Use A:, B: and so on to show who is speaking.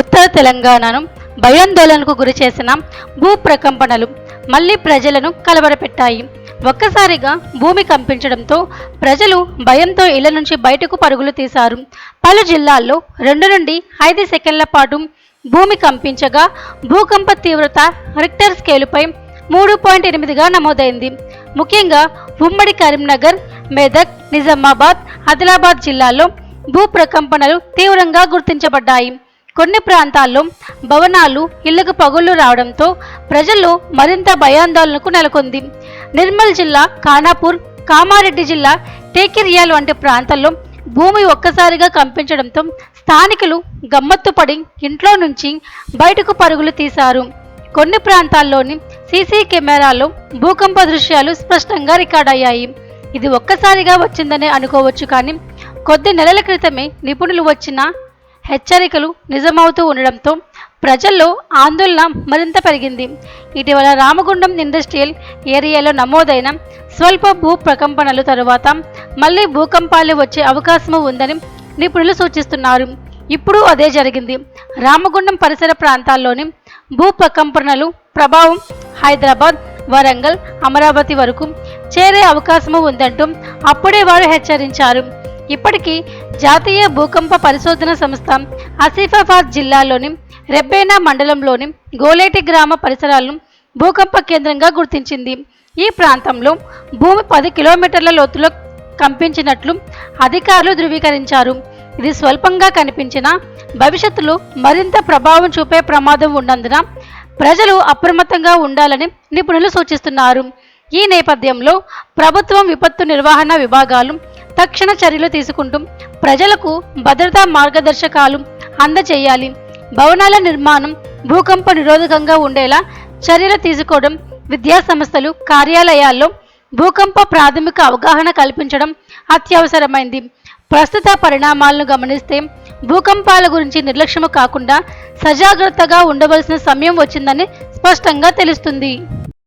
A: ఉత్తర తెలంగాణను భయాందోళనకు గురి చేసిన భూ ప్రకంపనలు మళ్ళీ ప్రజలను కలవరపెట్టాయి. ఒక్కసారిగా భూమి కంపించడంతో ప్రజలు భయంతో ఇళ్ళ నుంచి బయటకు పరుగులు తీశారు. పలు జిల్లాల్లో రెండు నుండి ఐదు సెకండ్ల పాటు భూమి కంపించగా భూకంప తీవ్రత రిక్టర్ స్కేలుపై మూడు పాయింట్ ఎనిమిదిగా నమోదైంది. ముఖ్యంగా ఉమ్మడి కరీంనగర్ మెదక్ నిజామాబాద్ ఆదిలాబాద్ జిల్లాల్లో భూ ప్రకంపనలు తీవ్రంగా గుర్తించబడ్డాయి. కొన్ని ప్రాంతాల్లో భవనాలు ఇళ్ళకు పగుళ్ళు రావడంతో ప్రజల్లో మరింత భయాందోళనకు నెలకొంది. నిర్మల్ జిల్లా ఖానాపూర్ కామారెడ్డి జిల్లా టేకిరియాల్ వంటి ప్రాంతాల్లో భూమి ఒక్కసారిగా కంపించడంతో స్థానికులు గమ్మత్తుపడి ఇంట్లో నుంచి బయటకు పరుగులు తీశారు. కొన్ని ప్రాంతాల్లోని సీసీ కెమెరాలో భూకంప దృశ్యాలు స్పష్టంగా రికార్డయ్యాయి ఇది ఒక్కసారిగా వచ్చిందని అనుకోవచ్చు కానీ కొద్ది నెలల క్రితమే నిపుణులు వచ్చిన హెచ్చరికలు నిజమవుతూ ఉండడంతో ప్రజల్లో ఆందోళన మరింత పెరిగింది. ఇటీవల రామగుండం ఇండస్ట్రియల్ ఏరియాలో నమోదైన స్వల్ప భూ ప్రకంపనలు తరువాత మళ్ళీ భూకంపాలు వచ్చే అవకాశం ఉందని నిపుణులు సూచిస్తున్నారు. ఇప్పుడు అదే జరిగింది. రామగుండం పరిసర ప్రాంతాల్లోని భూ ప్రకంపనలు ప్రభావం హైదరాబాద్ వరంగల్ అమరావతి వరకు చేరే అవకాశము ఉందంటూ అప్పుడే వారు హెచ్చరించారు. ఇప్పటికీ జాతీయ భూకంప పరిశోధన సంస్థ ఆసిఫాబాద్ జిల్లాలోని రెబ్బేనా మండలంలోని గోలేటి గ్రామ పరిసరాలను భూకంప కేంద్రంగా గుర్తించింది. ఈ ప్రాంతంలో భూమి పది కిలోమీటర్ల లోతులో కంపించినట్లు అధికారులు ధృవీకరించారు. ఇది స్వల్పంగా కనిపించినా భవిష్యత్తులో మరింత ప్రభావం చూపే ప్రమాదం ఉన్నందున ప్రజలు అప్రమత్తంగా ఉండాలని నిపుణులు సూచిస్తున్నారు. ఈ నేపథ్యంలో ప్రభుత్వం విపత్తు నిర్వహణ విభాగాలు తక్షణ చర్యలు తీసుకుంటూ ప్రజలకు భద్రతా మార్గదర్శకాలు అందజేయాలి భవనాల నిర్మాణం భూకంప నిరోధకంగా ఉండేలా చర్యలు తీసుకోవడం విద్యా సంస్థలు కార్యాలయాల్లో భూకంప ప్రాథమిక అవగాహన కల్పించడం అత్యవసరమైంది. ప్రస్తుత పరిణామాలను గమనిస్తే భూకంపాల గురించి నిర్లక్ష్యము కాకుండా సజాగ్రత్తగా ఉండవలసిన సమయం వచ్చిందని స్పష్టంగా తెలుస్తుంది.